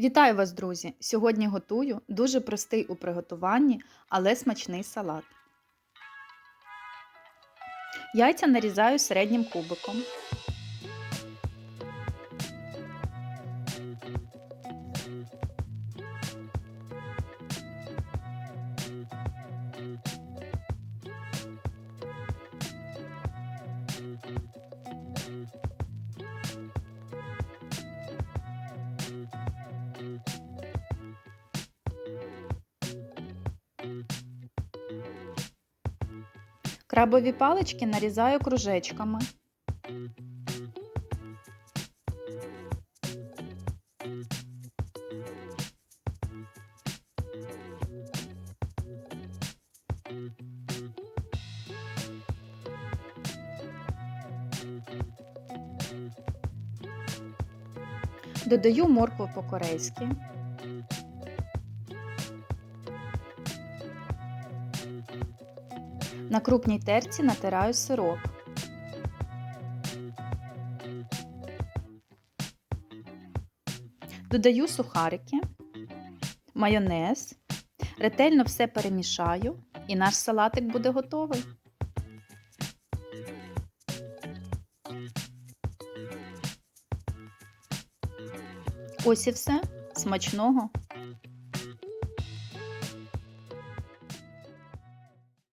Вітаю вас, друзі! Сьогодні готую дуже простий у приготуванні, але смачний салат. Яйця нарізаю середнім кубиком. Крабові палички нарізаю кружечками. Додаю моркву по-корейськи. На крупній терці натираю сироп. Додаю сухарики, майонез, ретельно все перемішаю і наш салатик буде готовий. Ось і все. Смачного!